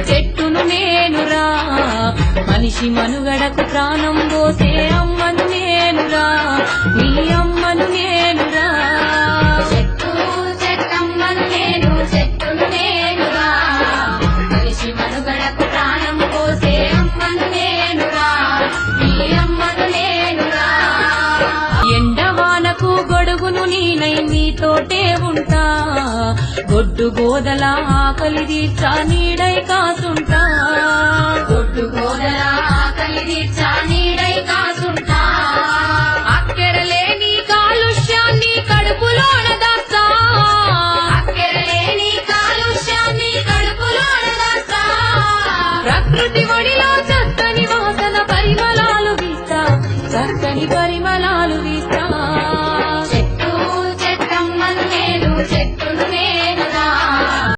చెట్టును నేనురా. మనిషి మనుగడకు ప్రాణం పోసే అమ్మను నేనురా. మీ అమ్మను నేనురా. ప్రాణం పోసే ఎండవానకు గొడుగును నేనై నీతోటే ఉంటా. గొడ్డు గోదల ఆకలి తీర్చా నీడై కాసుంటా. గొడ్డు గోదల ఆకలి తీర్చా నీడై కాసుంటా. అక్కెరలేని కాలుష్యాన్ని కడుపులోన దాస్తా. అక్కెరలేని కాలుష్యాన్ని కడుపులోన దాస్తా. ప్రకృతి ఒడిలో చక్కని వాసన పరిమళాలు వీస్తా చక్కని పరిమళాలు వీస్తా